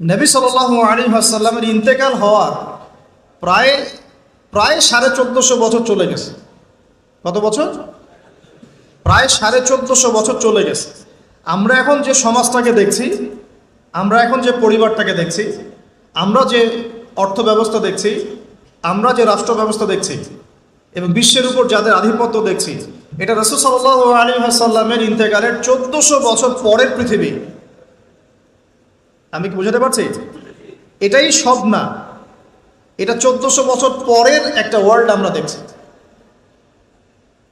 নবী সাল আলী আসাল্লামের ইন্তেকাল হওয়ার প্রায় প্রায় সাড়ে চোদ্দশো বছর চলে গেছে। কত বছর? প্রায় সাড়ে চোদ্দশো বছর চলে গেছে। আমরা এখন যে সমাজটাকে দেখছি, আমরা এখন যে পরিবারটাকে দেখছি, আমরা যে অর্থ ব্যবস্থা দেখছি, আমরা যে রাষ্ট্র ব্যবস্থা দেখছি, এবং বিশ্বের উপর যাদের আধিপত্য দেখছি, এটা রসুল সাল্লাহ আলী আসাল্লামের ইন্তেকালের চোদ্দশো বছর পরের পৃথিবী। আমি কি বুঝাতে পারছি? এটাই সব না। এটা চোদ্দশো বছর পরের একটা ওয়ার্ল্ড আমরা দেখছি।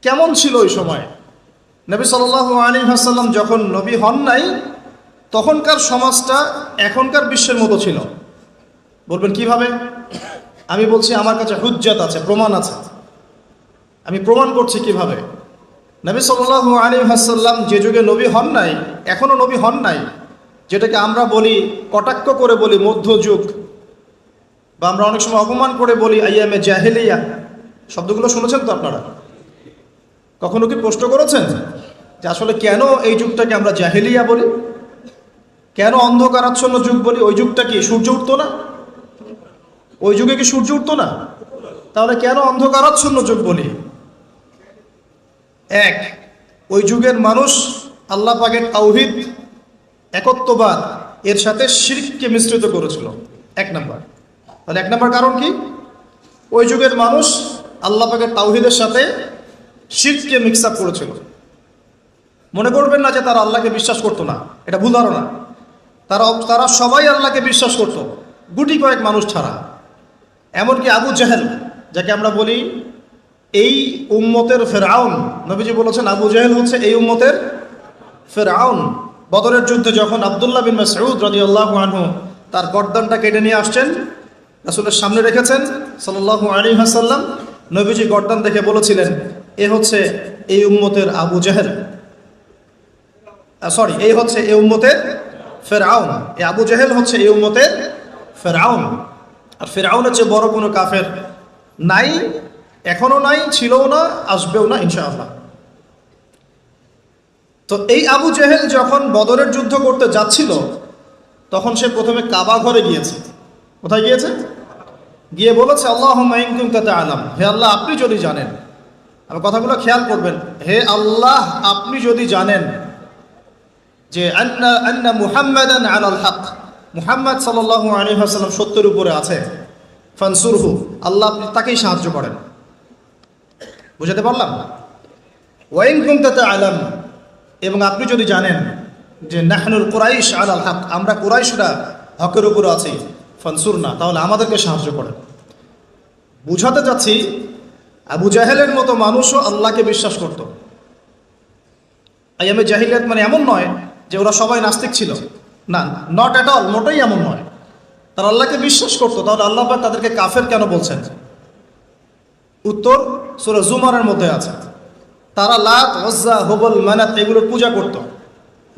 কেমন ছিল ওই সময়? নবী সাল আলী হাসাল্লাম যখন নবী হন নাই, তখনকার সমাজটা এখনকার বিশ্বের মতো ছিল। বলবেন কীভাবে? আমি বলছি আমার কাছে হুজ্জাত আছে, প্রমাণ আছে। আমি প্রমাণ করছি কীভাবে? নবী সাল্লাহ আলী হাসাল্লাম যে যুগে নবী হন নাই এখনও নবী হন নাই যেটাকে আমরা বলি কটাক্ষ করে বলি মধ্যযুগ, বা আমরা অনেক সময় অপমান করে বলি আইয়ামে জাহেলিয়া। শব্দগুলো শুনেছেন তো আপনারা? কখনো কি প্রশ্ন করেছেন যে আসলে কেন এই যুগটাকে আমরা জাহেলিয়া বলি? কেন অন্ধকারাচ্ছন্ন যুগ বলি? ওই যুগটা কি সূর্য উঠতো না? ওই যুগে কি সূর্য উঠতো না? তাহলে কেন অন্ধকারাচ্ছন্ন যুগ বলি? এক, ওই যুগের মানুষ আল্লাহ পাকের তাওহিদ একত্ববাদ এর সাথে শিরককে মিশ্রিত করেছিল। এক নাম্বার। তাহলে এক নাম্বার কারণ কি? ওই যুগের মানুষ আল্লাহ পাকের তাওহিদের সাথে শিরককে মিক্স আপ করেছিল। মনে করবেন না যে তারা আল্লাহকে বিশ্বাস করতো না। এটা ভুল ধারণা। তারা তারা সবাই আল্লাহকে বিশ্বাস করত। গুটি কয়েক মানুষ ছাড়া। এমনকি আবু জাহেল, যাকে আমরা বলি এই উম্মতের ফেরাউন। নবীজি বলেছেন, আবু জাহেল হচ্ছে এই উম্মতের ফেরাউন। বদরের যুদ্ধে যখন আবদুল্লাহ বিন মাসউদ রাদিয়াল্লাহু আনহু তার গর্দনটা কেটে নিয়ে আসছেন, রাসূলের সামনে রেখেছেন সাল্লাল্লাহু আলাইহি ওয়াসাল্লাম, নবীজি গর্দন দেখে বলেছিলেন, এ হচ্ছে এই উম্মতের আবু জাহেল। সরি এই হচ্ছে এই উম্মতের ফেরাউন। এই আবু জাহেল হচ্ছে এই উম্মতের ফেরাউন। আর ফেরাউনের চেয়ে বড় কোনো কাফের নাই, এখনও নাই, ছিলও না, আসবেও না, ইনশাআল্লাহ। তো এই আবু জেহেল যখন বদরের যুদ্ধ করতে যাচ্ছিল, তখন সে প্রথমে কাবা ঘরে গিয়েছে। কোথায় গিয়েছে? গিয়ে বলেছে আল্লাহ তাতে আলাম হে আল্লাহ, আপনি যদি জানেন। আমার কথাগুলো খেয়াল করবেন। হে আল্লাহ, আপনি যদি জানেন যে আন্না আন্না মুহাম্মাদান মুহাম্মদ সাল্লাল্লাহু আলাইহি ওয়াসাল্লাম সত্যের উপরে আছে। ফানসুরহু, আল্লাহ আপনি তাকেই সাহায্য করেন। বুঝাতে পারলাম? ওয়াইন কুমতাতে আলাম এবং আপনি যদি জানেন যে নাহনুল কুরাইশ আলাল হক, আমরা কুরাইশরা হকের উপর আছি ফনসুর না তাহলে আমাদেরকে সাহায্য করেন। বুঝাতে চাচ্ছি, আবু জাহেলের মতো মানুষও আল্লাহকে বিশ্বাস করত। আইয়ামে জাহিলিয়াত মানে এমন নয় যে ওরা সবাই নাস্তিক ছিল। না নট অ্যাট অল মোটেই এমন নয়। তারা আল্লাহকে বিশ্বাস করতো, তাহলে আল্লাহ তাদেরকে কাফের কেন বলছেন? উত্তর সুরা জুমারের মধ্যে আছে। তারা লাত হজ্জা হবল, মানাত এগুলোর পূজা করত।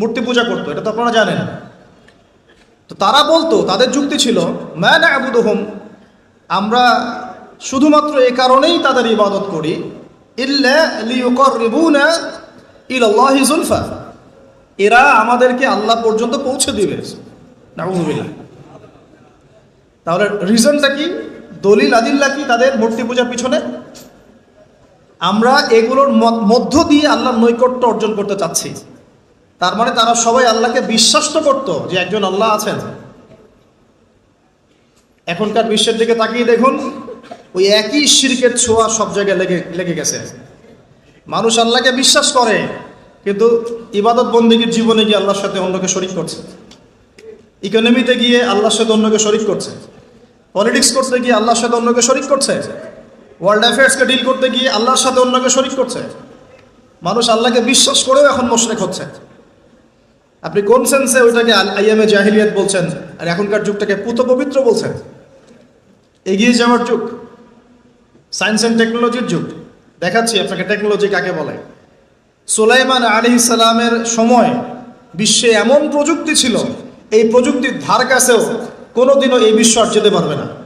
মূর্তি পূজা করতো, এটা তো আপনারা জানেন। তো তারা বলতো, তাদের যুক্তি ছিল ম্যান আবুদহম আমরা শুধুমাত্র এই কারণেই তাদের ইবাদত করি। ইল্লাহি জুলফা। এরা আমাদেরকে আল্লাহ পর্যন্ত পৌঁছে দিবে। তাহলে রিজনটা কি? দলিল, আদিল্লা কি তাদের মূর্তি পূজার পিছনে? আমরা এগুলোর মধ্য দিয়ে আল্লাহর নৈকট্য অর্জন করতে চাচ্ছি। তার মানে তারা সবাই আল্লাহকে বিশ্বাস তো করতো যে একজন আল্লাহ আছেন। এখনকার বিশ্বের দিকে তাকিয়ে দেখুন, ওই একই শিরকের ছোঁয়া সব জায়গায় লেগে লেগে গেছে। মানুষ আল্লাহকে বিশ্বাস করে, কিন্তু ইবাদত বন্দীগীর জীবনে গিয়ে আল্লাহর সাথে অন্যকে শরিক করছে। ইকোনমিতে গিয়ে আল্লাহর সাথে অন্যকে শরিক করছে। পলিটিক্স করতে গিয়ে আল্লাহর সাথে অন্যকে শরিক করছে। ওয়ার্ল্ড অ্যাফেয়ার্সকে ডিল করতে গিয়ে আল্লাহর সাথে অন্যকে শরিক করছে? মানুষ আল্লাহকে বিশ্বাস করেও এখন মোশরেক হচ্ছে। আপনি কোন সেন্সে ওইটাকে আইএমএ জাহিলিয়াত বলছেন? আর এখনকার যুগটাকে পুত পবিত্র বলছেন? এগিয়ে যাওয়ার যুগ। সায়েন্স অ্যান্ড টেকনোলজির যুগ। দেখাচ্ছি আপনাকে টেকনোলজি কাকে বলে। সুলাইমান আলি সালামের সময় বিশ্বে এমন প্রযুক্তি ছিল, এই প্রযুক্তির ধার কাছেও কোনোদিনও এই বিশ্ব আর যেতে পারবে না।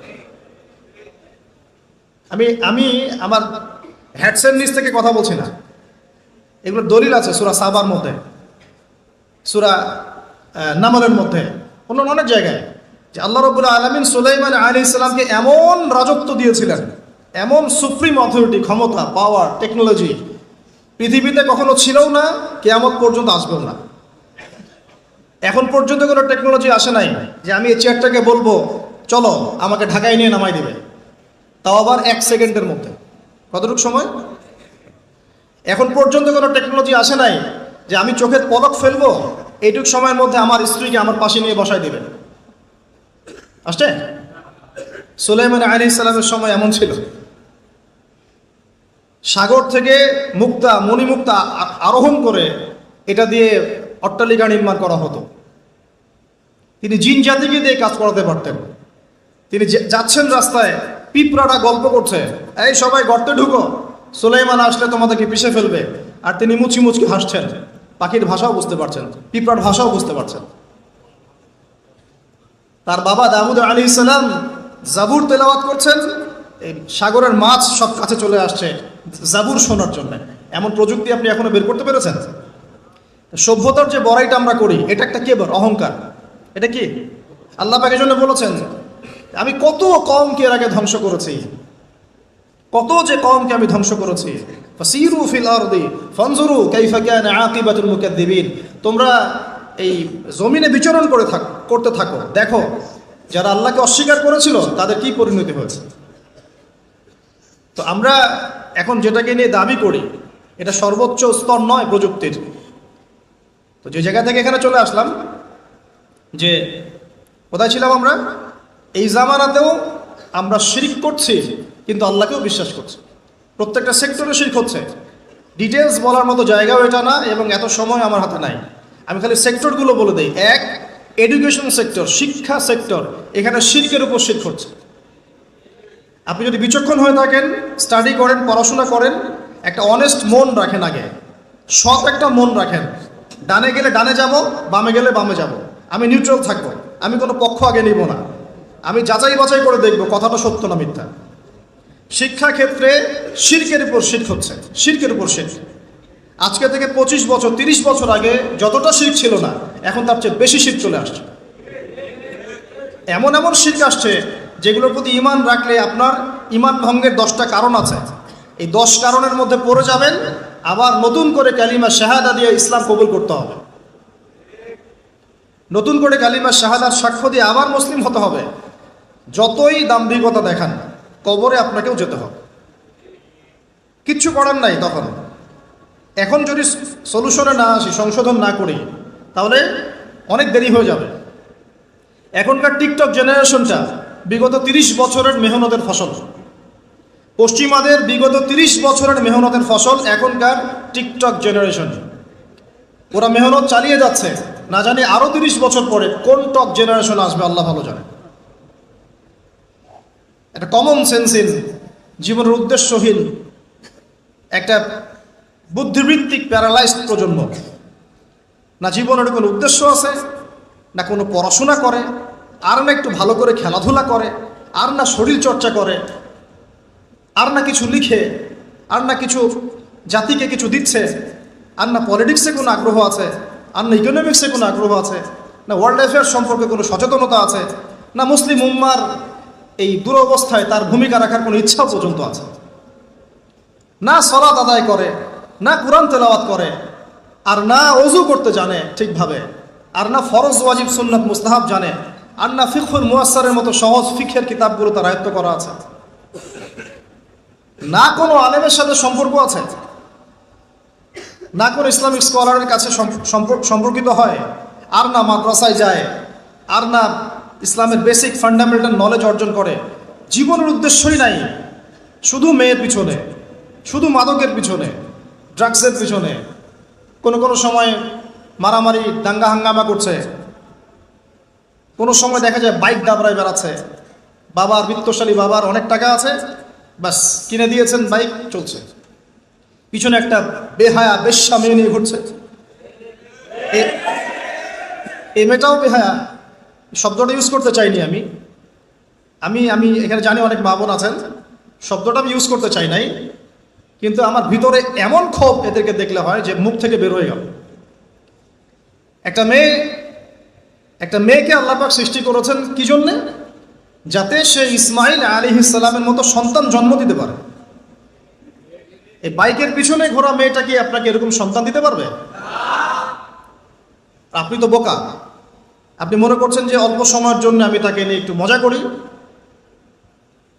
আমি আমি আমার হ্যাডসেট নিচ থেকে কথা বলছি না। এগুলো দলিল আছে সুরা সাবার মধ্যে, সুরা নামলের মধ্যে, অন্য অনেক জায়গায়। যে আল্লাহ রবুল্লা আলমিন সুলাইমান আলী ইসলামকে এমন রাজত্ব দিয়েছিলেন, এমন সুপ্রিম অথরিটি, ক্ষমতা পাওয়ার টেকনোলজি পৃথিবীতে কখনো ছিলও না, কেয়ামত পর্যন্ত আসবেও না। এখন পর্যন্ত কোনো টেকনোলজি আসে নাই যে আমি এই চেয়ারটাকে বলব, চলো, আমাকে ঢাকায় নিয়ে নামাই দেবে। তাও আবার এক সেকেন্ডের মধ্যে। কতটুকু সময়? এখন পর্যন্ত কোনো টেকনোলজি আসে নাই যে আমি চোখের পলক ফেলব, এইটুক সময়ের মধ্যে আমার স্ত্রীকে আমার পাশে নিয়ে বসাই দেবে আসছে? সুলাইমান আলী ইসলামের সময় এমন ছিল। সাগর থেকে মুক্তা, মণিমুক্তা আরোহণ করে এটা দিয়ে অট্টালিকা নির্মাণ করা হতো। তিনি জিন জাতিকে দিয়ে কাজ করাতে পারতেন। তিনি যাচ্ছেন রাস্তায় পিঁপড়াটা গল্প করছে। এই সবাই গর্তে ঢুকো। সুলাইমান আসলে তোমাদেরকে পিষে ফেলবে। আর তিনি মুচি মুচকি হাসছেন। পাখির ভাষাও বুঝতে পারছেন। পিঁপড়ার ভাষাও বুঝতে পারছেন। তার বাবা দাউদ আলী ইসলাম জাবুর তেলাওয়াত করছেন। সাগরের মাছ সব কাছে চলে আসছে জাবুর শোনার জন্য। এমন প্রযুক্তি আপনি এখনও বের করতে পেরেছেন? সভ্যতার যে বড়াইটা আমরা করি, এটা একটা কেবর অহংকার। এটা কি? আল্লাহ পাকের জন্য বলেছেন আমি কত কমকে এর আগে ধ্বংস করেছি? কত যে কমকে আমি ধ্বংস করেছি? ফিল ফানজুরু তোমরা এই জমিনে বিচরণ করে থাক, করতে থাকো। দেখো, যারা আল্লাহকে অস্বীকার করেছিল, তাদের কি পরিণতি হয়েছে? তো আমরা এখন যেটাকে নিয়ে দাবি করি, এটা সর্বোচ্চ স্তর নয় প্রযুক্তির। তো যে জায়গা থেকে এখানে চলে আসলাম, যে কোথায় ছিলাম আমরা? এই জামানাতেও আমরা শিরিক করছি, কিন্তু আল্লাহকেও বিশ্বাস করছি। প্রত্যেকটা সেক্টরে শিরিক হচ্ছে। ডিটেলস বলার মতো জায়গাও এটা না, এবং এত সময় আমার হাতে নাই। আমি খালি সেক্টরগুলো বলে দিই। এক এডুকেশন সেক্টর শিক্ষা সেক্টর এখানে শিরকের উপর শির্ক হচ্ছে। আপনি যদি বিচক্ষণ হয়ে থাকেন স্টাডি করেন, পড়াশোনা করেন, একটা অনেস্ট মন রাখেন আগে। সৎ একটা মন রাখেন। ডানে গেলে ডানে যাব, বামে গেলে বামে যাব। আমি নিউট্রাল থাকব। আমি কোনো পক্ষ আগে নিব না। আমি যাচাই বাছাই করে দেখব, কথাটা সত্য না মিথ্যা। শিক্ষা ক্ষেত্রে শির্কের উপর শির্ক হচ্ছে, শির্কের উপর শির্ক। আজকে থেকে পঁচিশ বছর, তিরিশ বছর আগে যতটা শির্ক ছিল না, এখন তার চেয়ে বেশি শির্ক চলে আসছে। এমন এমন শির্ক আসছে যেগুলোর প্রতি ইমান রাখলে আপনার ইমান ভঙ্গের দশটা কারণ আছে। এই দশ কারণের মধ্যে পড়ে যাবেন, আবার নতুন করে কালিমা শাহাদা দিয়ে ইসলাম কবুল করতে হবে। নতুন করে কালিমা শাহাদার সাক্ষ্য দিয়ে আবার মুসলিম হতে হবে। যতই দাম্ভিকতা দেখান, কবরে আপনাকেও যেতে হবে। কিচ্ছু করার নাই তখন। এখন যদি সলিউশনে না আসি, সংশোধন না করি, তাহলে অনেক দেরি হয়ে যাবে। এখনকার টিকটক জেনারেশনটা বিগত তিরিশ বছরের মেহনতের ফসল। পশ্চিমাদের বিগত তিরিশ বছরের মেহনতের ফসল এখনকার টিকটক জেনারেশন। ওরা মেহনত চালিয়ে যাচ্ছে। না জানি আরও তিরিশ বছর পরে কোন টক জেনারেশন আসবে, আল্লাহ ভালো জানে। একটা কমন সেন্সিন জীবনের উদ্দেশ্যহীন, একটা বুদ্ধিবৃত্তিক প্যারালাইজড প্রজন্ম। না জীবনের কোনো উদ্দেশ্য আছে, না কোনো পড়াশোনা করে, আর না একটু ভালো করে খেলাধুলা করে, আর না শরীর চর্চা করে, আর না কিছু লিখে, আর না কিছু জাতিকে কিছু দিচ্ছে, আর না পলিটিক্সে কোনো আগ্রহ আছে, আর না ইকোনমিক্সে কোনো আগ্রহ আছে, না ওয়ার্ল্ড অ্যাফেয়ার্স সম্পর্কে কোনো সচেতনতা আছে, না মুসলিম উম্মার এই দুরবস্থায় তার ভূমিকা রাখার কোনো ইচ্ছা পর্যন্ত আছে। না সলাত আদায় করে, না কোরআন তেলাওয়াত করে, আর না অজু করতে জানে ঠিকভাবে, আর না ফরজ, ওয়াজিব, সুন্নাত, মুস্তাহাব জানে, আর না ফিখুল মুয়াসারের মতো সহজ ফিখের কিতাবগুলো তার আয়ত্ত করা আছে। না কোনো আলেমের সাথে সম্পর্ক আছে? না কোনো ইসলামিক স্কলারের কাছে সম্পর্কিত হয়? আর না মাদ্রাসায় যায়? আর না ইসলামের বেসিক ফান্ডামেন্টাল নলেজ অর্জন করে। জীবনের উদ্দেশ্যই নাই। শুধু মেয়ের পিছনে, শুধু মাদকের পিছনে ড্রাগসের পিছনে। কোনো কোনো সময় মারামারি, দাঙ্গা হাঙ্গামা করছে। কোনো সময় দেখা যায় বাইক দাবড়ায় বেড়াচ্ছে। বাবার বিত্তশালী বাবার অনেক টাকা আছে বাস কিনে দিয়েছেন বাইক চলছে। পিছনে একটা বেহায়া, বেশ্যা মেয়ে নিয়ে ঘুরছে। এ- মেয়েটাও বেহায়া। শব্দটা ইউজ করতে চাইনি আমি। আমি আমি এখানে জানি অনেক মা বোন আছেন, শব্দটা আমি ইউজ করতে চাই নাই। কিন্তু আমার ভিতরে এমন ক্ষোভ এদেরকে দেখলে হয় যে মুখ থেকে বের হয়ে গেল। একটা মেয়ে, একটা মেয়েকে আল্লাপাক সৃষ্টি করেছেন কি জন্যে? যাতে সে ইসমাইল আলী ইসলামের মতো সন্তান জন্ম দিতে পারে। এই বাইকের পিছনে ঘোরা মেয়েটা কি আপনাকে এরকম সন্তান দিতে পারবে? আপনি তো বোকা। আপনি মনে করছেন যে অল্প সময়ের জন্য আমি তাকে নিয়ে একটু মজা করি?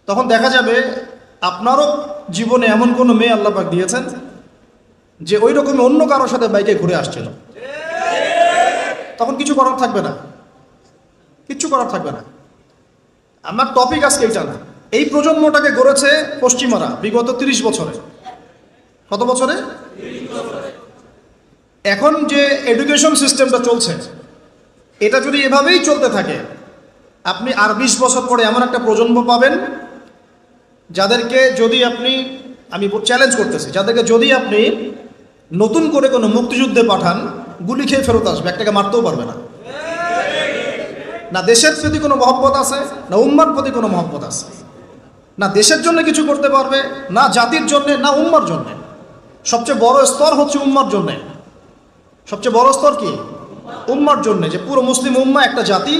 তখন দেখা যাবে আপনারও জীবনে এমন কোনো মেয়ে আল্লাপাক দিয়েছেন যে ওই রকম অন্য কারোর সাথে বাইকে ঘুরে আসছিল। তখন কিছু করার থাকবে না। কিচ্ছু করার থাকবে না। আমার টপিক আজকে এইটা না। এই প্রজন্মটাকে গড়েছে পশ্চিমারা বিগত তিরিশ বছরে। কত বছরে? এখন যে এডুকেশন সিস্টেমটা চলছে এটা যদি এভাবেই চলতে থাকে, আপনি আর বিশ বছর পরে এমন একটা প্রজন্ম পাবেন, যাদেরকে যদি আপনি, আমি চ্যালেঞ্জ করতেছি, যাদেরকে যদি আপনি নতুন করে কোনো মুক্তিযুদ্ধে পাঠান, গুলি খেয়ে ফেরত আসবে, একটাকে মারতেও পারবে না। না দেশের প্রতি কোনো মহব্বত আছে, না উম্মার প্রতি কোনো মহব্বত আছে। না দেশের জন্য কিছু করতে পারবে, না জাতির জন্য, না উম্মার জন্য। সবচেয়ে বড় স্তর হচ্ছে উম্মার জন্য। সবচেয়ে বড় স্তর কি? উম্মার জন্য, যে পুরো মুসলিম উম্মা একটা জাতি,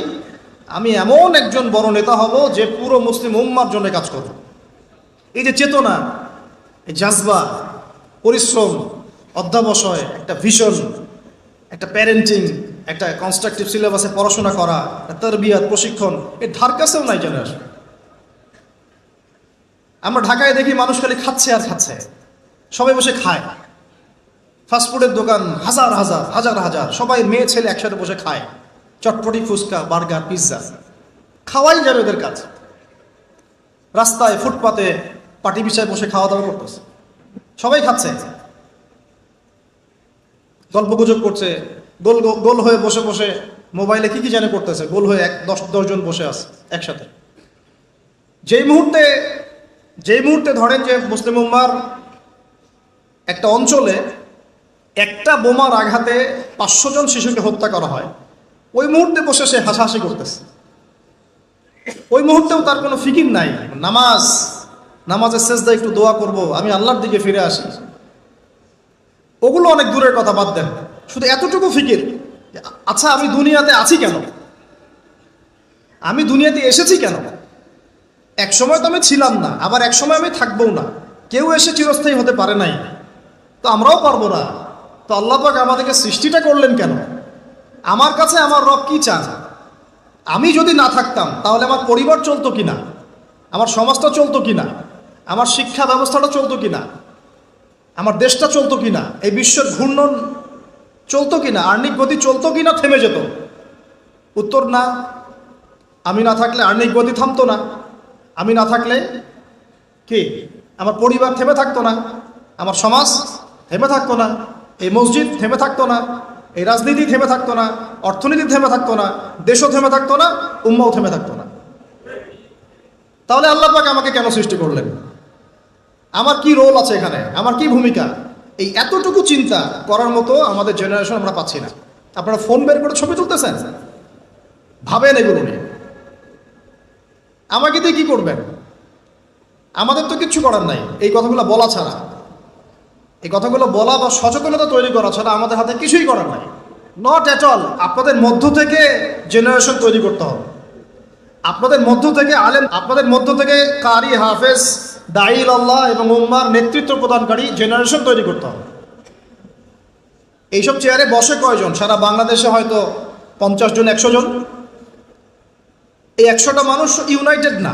আমি এমন একজন বড় নেতা হব যে পুরো মুসলিম উম্মার জন্য কাজ করব। এই যে চেতনা, এই জাজবা, পরিশ্রম, অধ্যাবসয়, একটা ভিশন একটা প্যারেন্টিং একটা কনস্ট্রাকটিভ সিলেবাসে পড়াশোনা করা তরবিয়াত, প্রশিক্ষণ, এর ধার কাছেও নাই জানে আসবে। আমরা ঢাকায় দেখি মানুষ খালি খাচ্ছে আর খাচ্ছে, সবাই বসে খায়। ফাস্টফুডের দোকান হাজার হাজার হাজার হাজার। সবাই মেয়ে, ছেলে একসাথে বসে খায়। Chotpoti fuchka, burger, pizza. খাওয়াই যাবে ওদের কাজ। রাস্তায়, ফুটপাতে, পাটি বিছায় বসে খাওয়া দাওয়া করতেছে। সবাই খাচ্ছে। গল্প গুজব করছে। গোল গোল হয়ে বসে বসে মোবাইলে কি কি জানে করতেছে। গোল হয়ে এক, দশ দশজন বসে আছে একসাথে। যেই মুহূর্তে যেই মুহূর্তে ধরেন যে মুসলিম উম্মার একটা অঞ্চলে একটা বোমার আঘাতে পাঁচশো জন শিশুকে হত্যা করা হয়। ওই মুহূর্তে বসে সে হাসাহাসি করতেছে। ওই মুহূর্তেও তার কোনো ফিকির নাই। নামাজ, নামাজের শেষ শেষদা একটু দোয়া করব, আমি আল্লাহর দিকে ফিরে আসি। ওগুলো অনেক দূরের কথা, বাদ দেন। শুধু এতটুকু ফিকির আচ্ছা আমি দুনিয়াতে আছি কেন? আমি দুনিয়াতে এসেছি কেন? এক সময় তো আমি ছিলাম না, আবার এক সময় আমি থাকবও না। কেউ এসে চিরস্থায়ী হতে পারে নাই। তো আমরাও পারব না। তো আল্লাহ পাক আমাদেরকে সৃষ্টিটা করলেন কেন? আমার কাছে আমার রব কি চান? আমি যদি না থাকতাম, তাহলে আমার পরিবার চলতো কিনা? আমার সমাজটা চলতো কিনা? আমার শিক্ষা ব্যবস্থাটা চলতো কিনা? আমার দেশটা চলতো কিনা? এই বিশ্বের ঘূর্ণন চলতো কিনা? আর্নিক গতি চলতো কিনা? থেমে যেত। উত্তর না। আমি না থাকলে আর্নিক গতি থামতো না। আমি না থাকলে কি? আমার পরিবার থেমে থাকতো না। আমার সমাজ থেমে থাকতো না। এই মসজিদ থেমে থাকতো না, এই রাজনীতি থেমে থাকতো না, অর্থনীতি থেমে থাকতো না, দেশও থেমে থাকতো না, উম্মাও থেমে থাকতো না। তাহলে আল্লাহ পাক আমাকে কেন সৃষ্টি করলেন? আমার কি রোল আছে এখানে? আমার কি ভূমিকা? এই এতটুকু চিন্তা করার মতো আমাদের জেনারেশন আমরা পাচ্ছি না। আপনারা ফোন বের করে ছবি তুলতেছেন? ভাবেন এগুলো নিয়ে। আমাকে দিয়ে কি করবেন? আমাদের তো কিচ্ছু করার নাই, এই কথাগুলো বলা ছাড়া। এই কথাগুলো বলা বা সচেতনতা তৈরি করা ছাড়া আমাদের হাতে কিছুই করার নাই। নট অ্যাট অল আপনাদের মধ্য থেকে জেনারেশন তৈরি করতে হবে। আপনাদের মধ্য থেকে আলেম, আপনাদের মধ্য থেকে কারি, হাফেজ দাইল আল্লাহ এবং উম্মার নেতৃত্ব প্রদানকারী জেনারেশন তৈরি করতে হবে। এইসব চেয়ারে বসে কয়জন? সারা বাংলাদেশে হয়তো পঞ্চাশ জন, একশো জন। এই একশোটা মানুষ ইউনাইটেড না।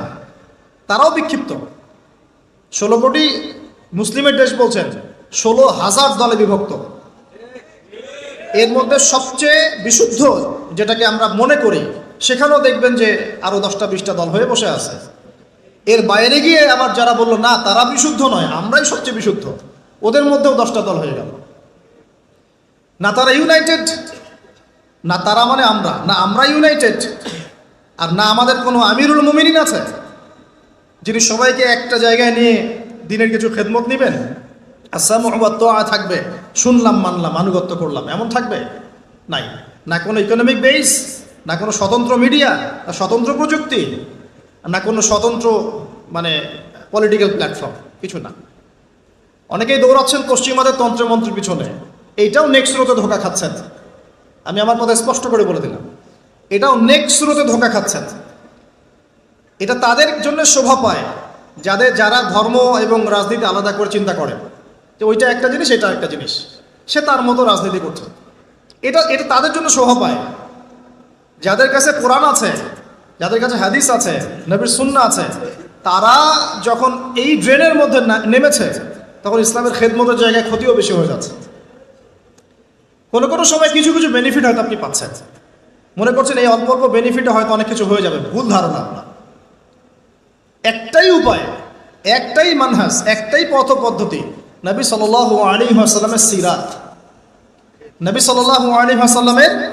তারাও বিক্ষিপ্ত। ষোলো কোটি মুসলিমের দেশ বলছেন। ষোলো হাজার দলে বিভক্ত। এর মধ্যে সবচেয়ে বিশুদ্ধ যেটাকে আমরা মনে করি, সেখানেও দেখবেন যে আরও দশটা, বিশটা দল হয়ে বসে আছে। এর বাইরে গিয়ে আবার যারা বলল, না, তারা বিশুদ্ধ নয়, আমরাই সবচেয়ে বিশুদ্ধ। ওদের মধ্যেও দশটা দল হয়ে গেল। না তারা ইউনাইটেড, না তারা মানে আমরা, না আমরা ইউনাইটেড, আর না আমাদের কোনো আমিরুল মুমিনিন আছে, যিনি সবাইকে একটা জায়গায় নিয়ে দিনের কিছু খেদমত নেবেন। আসাম থাকবে। শুনলাম, মানলাম, আনুগত্য করলাম। এমন থাকবে? নাই। না কোনো ইকোনমিক বেস না কোনো স্বতন্ত্র মিডিয়া না স্বতন্ত্র প্রযুক্তি, না কোনো স্বতন্ত্র মানে পলিটিক্যাল প্ল্যাটফর্ম কিছু না। অনেকেই দৌড়াচ্ছেন পশ্চিমাদের তন্ত্রমন্ত্রের পিছনে। এইটাও নেক্সট রোতে ধোকা খাচ্ছেন। আমি আমার কথা স্পষ্ট করে বলে দিলাম। এটাও নেক্সট স্রোতে ধোকা খাচ্ছেন। এটা তাদের জন্য শোভা পায়। যাদের, যারা ধর্ম এবং রাজনীতি আলাদা করে চিন্তা করে। যে ওইটা একটা জিনিস, এটা একটা জিনিস। সে তার মতো রাজনীতি করছে। এটা এটা তাদের জন্য শোভা পায় যাদের কাছে কোরআন আছে, যাদের কাছে হাদিস আছে, নবীর সুন্না আছে, তারা যখন এই ড্রেনের মধ্যে নেমেছে, তখন ইসলামের খেদমতের জায়গায় ক্ষতিও বেশি হয়ে যাচ্ছে। কোনো কোনো সময় কিছু কিছু বেনিফিট হয়তো আপনি পাচ্ছেন। মনে করছেন এই অল্প অল্প বেনিফিটে হয়তো অনেক কিছু হয়ে যাবে। ভুল ধারণা। আপনার একটাই উপায়, একটাই মানহাস, একটাই পথ পদ্ধতি নবী সাল আলী আসাল্লামের সিরাত। নবী সাল আলী আসাল্লামের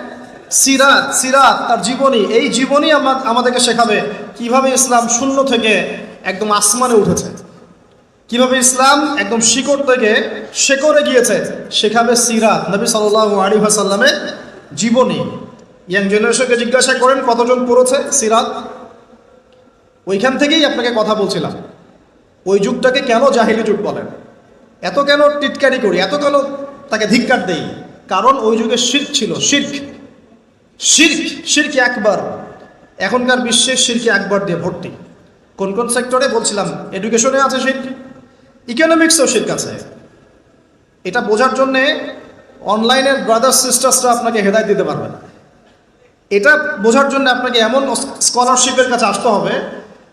সিরাত সিরাত, তার জীবনী, এই জীবনী আমা- আমাদেরকে শেখাবে কীভাবে ইসলাম শূন্য থেকে একদম আসমানে উঠেছে। কীভাবে ইসলাম একদম শিকড় থেকে শেকড়ে গিয়েছে, শেখাবে সিরাত, নবী সাল আলী আসাল্লামের জীবনী। ইয়াং জেনারেশনকে জিজ্ঞাসা করেন, কতজন পড়েছে সিরাত? ওইখান থেকেই আপনাকে কথা বলছিলাম। ওই যুগটাকে কেন জাহিলি যুগ বলেন? এত কেন টিটকারি করি? এত কেন তাকে ধিক্কার দেই? কারণ ওই যুগে শির্ক ছিল, শির্ক। শির্ক শির্ক একবার। এখনকার বিশ্বে শির্কে একবার দিয়ে ভর্তি। কোন কোন সেক্টরে? বলছিলাম এডুকেশনে আছে শির্ক। ইকোনমিক্সও শির্ক আছে। এটা বোঝার জন্যে অনলাইনের ব্রাদার্স সিস্টার্সরা আপনাকে হেদায় দিতে পারবে এটা বোঝার জন্য আপনাকে এমন স্কলারশিপের কাছে আসতে হবে,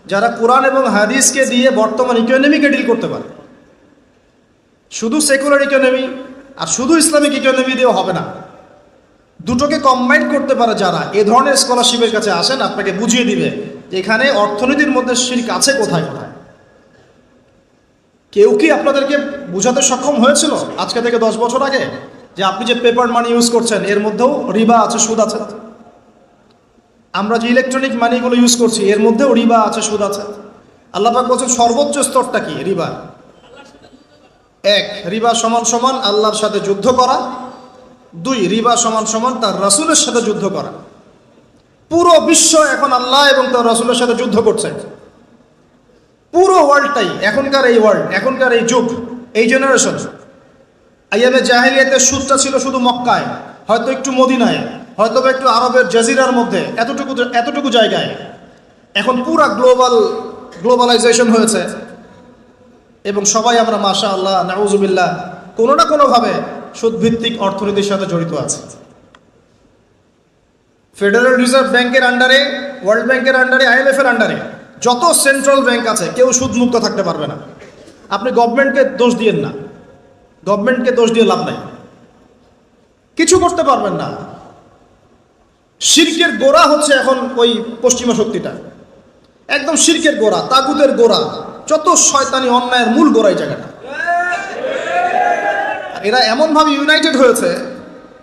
যারা কোরআন এবং হাদিসকে দিয়ে বর্তমান ইকোনমিকে ডিল করতে পারে। শুধু সেকুলার ইকোনমি আর শুধু ইসলামিক ইকোনমি দিয়েও হবে না। দুটোকে কম্বাইন করতে পারে যারা, এ ধরনের স্কলারশিপের কাছে আসেন, আপনাকে বুঝিয়ে দিবে এখানে অর্থনীতির মধ্যে শির্ক আছে কোথায় কোথায়। কেউ কি আপনাদেরকে বোঝাতে সক্ষম হয়েছিল আজকে থেকে দশ বছর আগে যে আপনি যে পেপার মানি ইউজ করছেন, এর মধ্যেও রিবা আছে, সুদ আছে? আমরা যে ইলেকট্রনিক মানিগুলো ইউজ করছি, এর মধ্যেও রিবা আছে, সুদ আছে। আল্লাপাক বলছেন সর্বোচ্চ স্তরটা কি? রিবা এক, রিবা সমান সমান আল্লাহর সাথে যুদ্ধ করা। দুই, রিবা সমান সমান তার রাসুলের সাথে যুদ্ধ করা। পুরো বিশ্ব এখন আল্লাহ এবং তার রাসুলের সাথে যুদ্ধ করছে। পুরো ওয়ার্ল্ডটাই, এখনকার এই ওয়ার্ল্ড, এখনকার এই যুগ, এই জেনারেশন আইয়ামে জাহেলিয়াতের সুদটা ছিল শুধু মক্কায়, হয়তো একটু মদিনায়, হয়তো বা একটু আরবের জাজিরার মধ্যে, এতটুকু এতটুকু জায়গায়। এখন পুরা গ্লোবাল গ্লোবালাইজেশন হয়েছে। এবং সবাই আমরা মাশা আল্লাহ নাউজুবিল্লাহ কোনো না কোনোভাবে সুদভিত্তিক অর্থনীতির সাথে জড়িত আছে। ফেডারেল রিজার্ভ ব্যাংকের আন্ডারে ওয়ার্ল্ড ব্যাংকের আন্ডারে আইএমএফ এর আন্ডারে যত সেন্ট্রাল ব্যাংক আছে, কেউ সুদমুক্ত থাকতে পারবে না। আপনি গভর্নমেন্টকে দোষ দিয়েন না। গভর্নমেন্টকে দোষ দিয়ে লাভ নাই। কিছু করতে পারবেন না। শির্কের গোড়া হচ্ছে এখন ওই পশ্চিমা শক্তিটা। একদম শির্কের গোড়া, তাগুতের গোড়া। যত শয়তানি অন্যায়ের মূল গোড়াই জায়গাটা। এরা এমনভাবে ইউনাইটেড হয়েছে,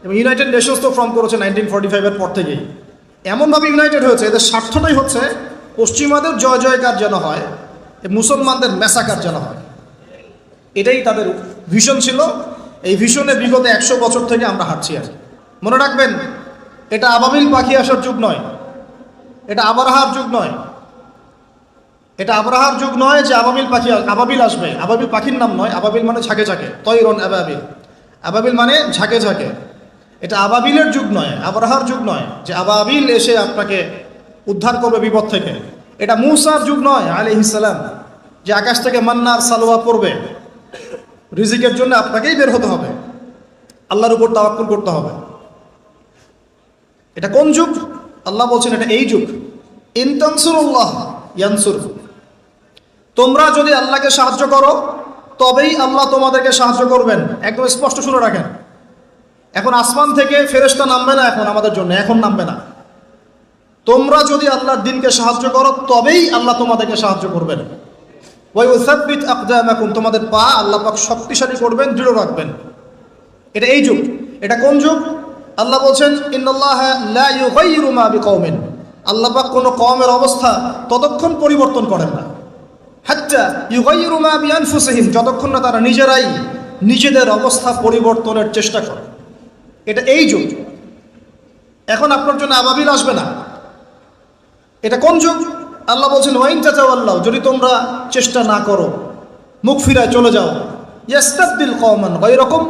এবং ইউনাইটেড নেশনস তো ফর্ম করেছে নাইনটিন ফর্টি ফাইভের পর থেকেই। এমনভাবে ইউনাইটেড হয়েছে, এদের স্বার্থটাই হচ্ছে পশ্চিমাদের জয় জয়কার যেন হয় মুসলমানদের মেসাকার যেন হয়। এটাই তাদের ভিশন ছিল। এই ভিশনে বিগত একশো বছর থেকে আমরা হাঁটছি আর মনে রাখবেন, এটা আবাবিল পাখি আসার যুগ নয়, এটা আবরাহার যুগ নয়। এটা আবরাহার যুগ নয় যে আবাবিল পাখি আবাবিল আসবে। আবাবিল পাখির নাম নয়, আবাবিল মানে ঝাঁকে ঝাঁকে। তৈরন আবাবিল। আবাবিল মানে ঝাঁকে ঝাঁকে। এটা আবাবিলের যুগ নয়, আবরাহার যুগ নয় যে আবাবিল এসে আপনাকে উদ্ধার করবে বিপদ থেকে। এটা মুসার যুগ নয় আলি ইসালাম যে আকাশ থেকে মান্নার সালোয়া পড়বে। রিজিকের জন্য আপনাকেই বের হতে হবে। আল্লাহর উপর তাওয়াক্কুল করতে হবে। এটা কোন যুগ? আল্লাহ বলছেন এটা এই যুগ। ইনতানসুরুল্লাহ ইয়ানসুর তোমরা যদি আল্লাহকে সাহায্য করো, তবেই আল্লাহ তোমাদেরকে সাহায্য করবেন। একদম স্পষ্ট শুনে রাখেন। এখন আসমান থেকে ফেরেশতা নামবে না এখন আমাদের জন্য, এখন নামবে না। তোমরা যদি আল্লাহর দিনকে সাহায্য করো, তবেই আল্লাহ তোমাদেরকে সাহায্য করবেন। ওই উসাব্বিত এখন তোমাদের পা আল্লাহ পাক শক্তিশালী করবেন, দৃঢ় রাখবেন। এটা এই যুগ। এটা কোন যুগ? আল্লাহ বলছেন বিকওমিন। আল্লাহ পাক কোনো কমের অবস্থা ততক্ষণ পরিবর্তন করেন না। হাচ্চা ইউগাইরুমা বিয়ান ফুসহিম যতক্ষণ না তারা নিজেরাই নিজেদের অবস্থা পরিবর্তনের চেষ্টা করে। এটা এই যুগ। এখন আপনার জন্য আবাবিল আসবে না। এটা কোন যুগ? আল্লাহ বলছেন, ওয়াইন চাচাও আল্লাহ যদি তোমরা চেষ্টা না করো, মুখ ফিরায় চলে যাও, ইয়াস্তাবদিল কমান ওই রকম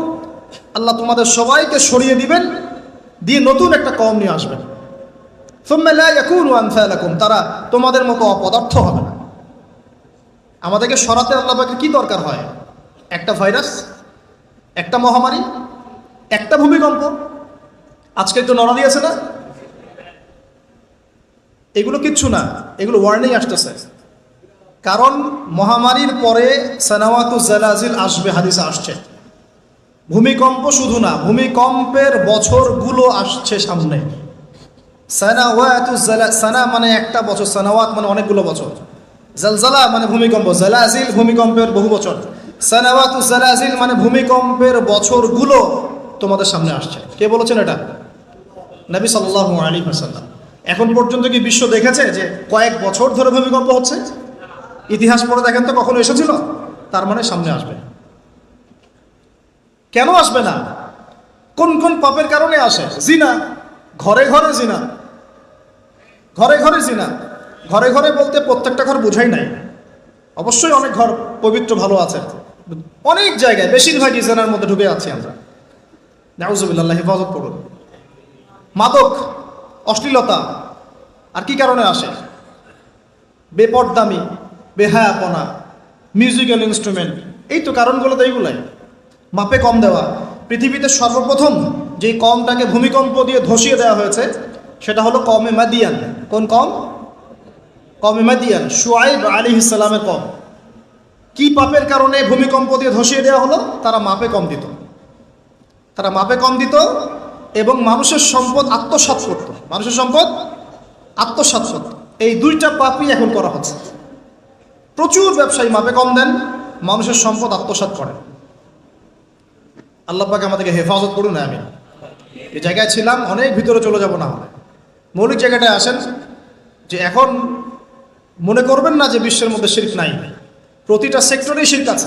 আল্লাহ তোমাদের সবাইকে সরিয়ে দিবেন, দিয়ে নতুন একটা কম নিয়ে আসবেন। সোম্মেলা ইয়াকুন ওয়ান তারা তোমাদের মতো অপদার্থ হবে আমাদেরকে সরাতে আল্লাহকে কি দরকার হয়? একটা ভাইরাস, একটা মহামারী, একটা ভূমিকম্প। আজকে তো নড়া দিয়েছে না? এগুলো কিচ্ছু না, এগুলো ওয়ার্নিং আসতেছে। কারণ মহামারীর পরে সানাওয়াতু জালাজিল আসবে, হাদিসে আসছে। ভূমিকম্প শুধু না, ভূমিকম্পের বছরগুলো আসছে সামনে। সানাওয়াতু সানা মানে একটা বছর, সানাওয়াত মানে অনেকগুলো বছর। জালজালা মানে ভূমিকম্প জালাজিল ভূমিকম্পের বহু বছর। সানাওয়াতু জালাজিল মানে ভূমিকম্পের বছরগুলো তোমাদের সামনে আসছে। কে বলেছেন এটা? নবী সাল্লাল্লাহু আলাইহি ওয়াসাল্লাম। এখন পর্যন্ত কি বিশ্ব দেখেছে যে কয়েক বছর ধরে ভূমিকম্প হচ্ছে? ইতিহাস পড়ে দেখেন তো কখনো এসেছিল? তার মানে সামনে আসবে। কেন আসবে না? কোন কোন পাপের কারণে আসে? জিনা, ঘরে ঘরে জিনা। ঘরে ঘরে জিনা। ঘরে ঘরে বলতে প্রত্যেকটা ঘর বোঝাই নাই। অবশ্যই অনেক ঘর পবিত্র, ভালো আছে। অনেক জায়গায় বেশিরভাগই জেনার মধ্যে ঢুকে আছি আমরা। নাউজুবিল্লাহ, হেফাজত করুন। মাদক, অশ্লীলতা, আর কি কারণে আসে? বেপরদামি, বেহায়াপনা মিউজিক্যাল ইনস্ট্রুমেন্ট এই তো কারণগুলো তো এইগুলাই। মাপে কম দেওয়া। পৃথিবীতে সর্বপ্রথম যেই কমটাকে ভূমিকম্প দিয়ে ধসিয়ে দেওয়া হয়েছে, সেটা হলো কমে মাদিয়ান। কোন কম? কমে মাদিয়ান শুয়াইব আলী ইসলামের কম। কি পাপের কারণে ভূমিকম্প দিয়ে ধসিয়ে দেওয়া হলো? তারা মাপে কম দিত। তারা মাপে কম দিত এবং মানুষের সম্পদ আত্মসাৎ করত। মানুষের সম্পদ আত্মসাৎ করত। এই দুইটা পাপই এখন করা হচ্ছে। প্রচুর ব্যবসায়ী মাপে কম দেন, মানুষের সম্পদ আত্মসাৎ করেন। আল্লাহ পাকে আমাদেরকে হেফাজত করুন আমি এই জায়গায় ছিলাম, অনেক ভিতরে চলে যাব না মৌলিক জায়গাটায় আসেন যে এখন মনে করবেন না যে বিশ্বের মধ্যে শিল্প নাই। প্রতিটা সেক্টরেই শিল্প আছে।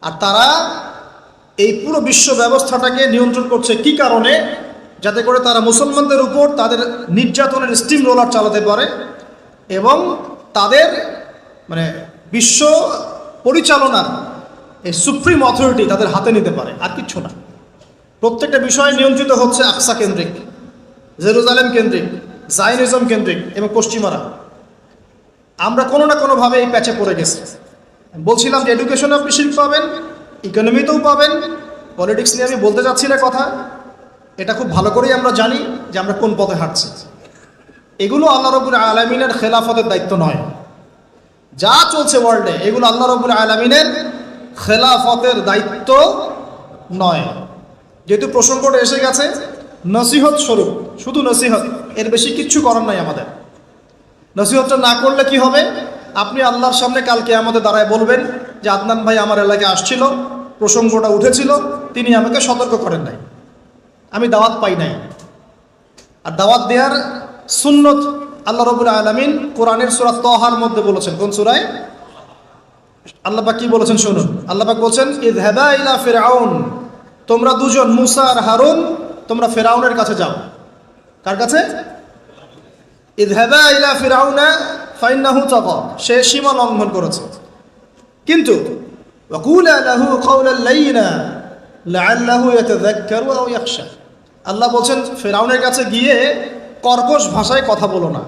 আর তারা এই পুরো বিশ্ব ব্যবস্থাটাকে নিয়ন্ত্রণ করছে কি কারণে? যাতে করে তারা মুসলমানদের উপর তাদের নির্যাতনের স্টিম রোলার চালাতে পারে এবং তাদের মানে বিশ্ব পরিচালনার এই সুপ্রিম অথরিটি তাদের হাতে নিতে পারে। আর কিচ্ছু না। প্রত্যেকটা বিষয় নিয়ন্ত্রিত হচ্ছে আকসা কেন্দ্রিক, জেরুজালেম কেন্দ্রিক, জাইনিজম কেন্দ্রিক এবং পশ্চিমারা। আমরা কোনো না কোনোভাবে এই প্যাচে পড়ে গেছি। বলছিলাম যে এডুকেশনে আপনি শিল্প পাবেন ইকোনমিতেও পাবেন পলিটিক্স নিয়ে আমি বলতে চাচ্ছি না কথা। এটা খুব ভালো করেই আমরা জানি যে আমরা কোন পথে হাঁটছি। এগুলো আল্লাহ রবুল আলমিনের খেলাফতের দায়িত্ব নয়। যা চলছে ওয়ার্ল্ডে এগুলো আল্লাহ রবুল আলমিনের খেলাফতের দায়িত্ব নয়। যেহেতু প্রসঙ্গটা এসে গেছে, নসিহত স্বরূপ, শুধু নসিহত, এর বেশি কিচ্ছু করার নাই আমাদের। নসিহতটা না করলে কি হবে? আপনি আল্লাহর সামনে কালকে আমাদের দ্বারায় বলবেন যে, আদনান ভাই আমার এলাকায় আসছিল, প্রসঙ্গটা উঠেছিল, তিনি আমাকে সতর্ক করেন নাই। আমি দাওয়াত পাই নাই। আর দাওয়াত দেওয়ার সুন্নত আল্লাহ রবুল আলমিন কোরআনের সুরা তহার মধ্যে বলেছেন। কোন সুরায়? আল্লাপাক কি বলেছেন শুনুন। আল্লাপাক বলছেন ইদ হেদা ইলা ফেরাউন তোমরা দুজন, মুসা আর হারুন, তোমরা ফেরাউনের কাছে যাও। কার কাছে? সে সীমা লঙ্ঘন করেছে। কিন্তু লাহু আল্লাহ বলছেন, ফেরাউনের কাছে গিয়ে কর্কশ ভাষায় কথা বলো না।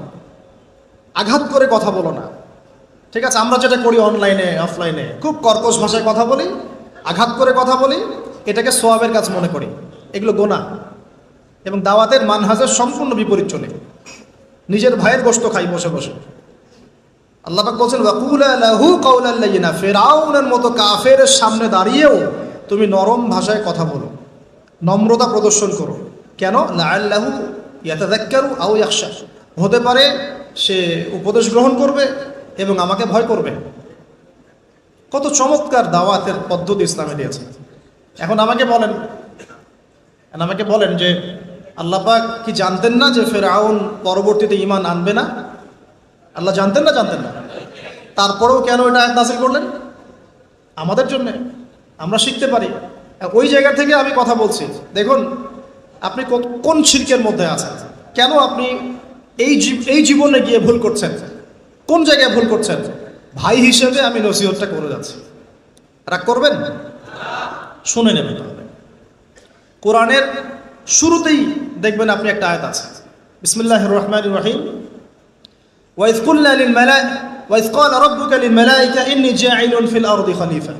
আঘাত করে কথা বলো না। ঠিক আছে, আমরা যেটা করি অনলাইনে, অফলাইনে, খুব কর্কশ ভাষায় কথা বলি, আঘাত করে কথা বলি, এটাকে সোয়াবের কাছে মনে করি। এগুলো গোনা। এবং দাওয়াতের মানহাজের সম্পূর্ণ বিপরীত চলে। নিজের ভাইয়ের গোস্ত খাই, বসে বসে। আল্লাহ পাক বলছেন লাহু কাউলাল লাইয়িনা ফিরাউনের মতো কাফের সামনে দাঁড়িয়েও তুমি নরম ভাষায় কথা বলো, নম্রতা প্রদর্শন করো। কেন? লাআল্লাহু ইয়াতাযাক্কারু আউ ইয়াখশা। হতে পারে সে উপদেশ গ্রহণ করবে এবং আমাকে ভয় করবে। কত চমৎকার দাওয়াতের পদ্ধতি ইসলামে দিয়েছে। এখন আমাকে বলেন আমাকে বলেন যে আল্লাহ পাক কি জানতেন না যে ফেরাউন পরবর্তীতে ইমান আনবে না? আল্লাহ জানতেন না জানতেন না। তারপরেও কেন এটা আয়াত নাসিল করলেন? আমাদের জন্য। আমরা শিখতে পারি। ওই জায়গা থেকে আমি কথা বলছি। দেখুন, আপনি কোন শিল্পের মধ্যে আছেন? কেন আপনি এই এই জীবনে গিয়ে ভুল করছেন? কোন জায়গায় ভুল করছেন? ভাই হিসেবে আমি নসিহতটা করে যাচ্ছি। রাগ করবেন? শুনে নেবেন তাহলে। কোরআনের শুরুতেই দেখবেন আপনি একটা আয়াত আছে। বিসমিল্লাহ রহমান রহিম। ওয়াইজ কুল্লা লিল মালাই ওয়াইজ ক্বালা রাব্বুকা লিল মালাইকা, ইন্নী জাইলুন ফিল খলিফা।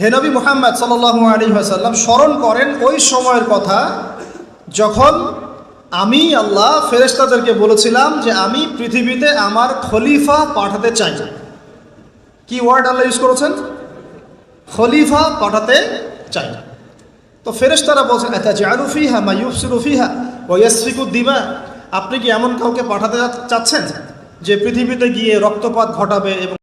হে নবী মুহাম্মদ সাল্লাল্লাহু আলাইহি ওয়াসাল্লাম স্মরণ করেন ওই সময়ের কথা যখন আমি, আল্লাহ, ফেরেশতাদেরকে বলেছিলাম যে আমি পৃথিবীতে আমার খলিফা পাঠাতে চাই। কি ওয়ার্ড আল্লাহ ইউজ করেছেন? খলিফা পাঠাতে চাই। তো ফেরেশতারা বলছেন আচ্ছা ফিহা মা ইউফসিরু ফিহা ও ইয়াসফিকু দিমা আপনি কি এমন কাউকে পাঠাতে চাচ্ছেন যে পৃথিবীতে গিয়ে রক্তপাত ঘটাবে এবং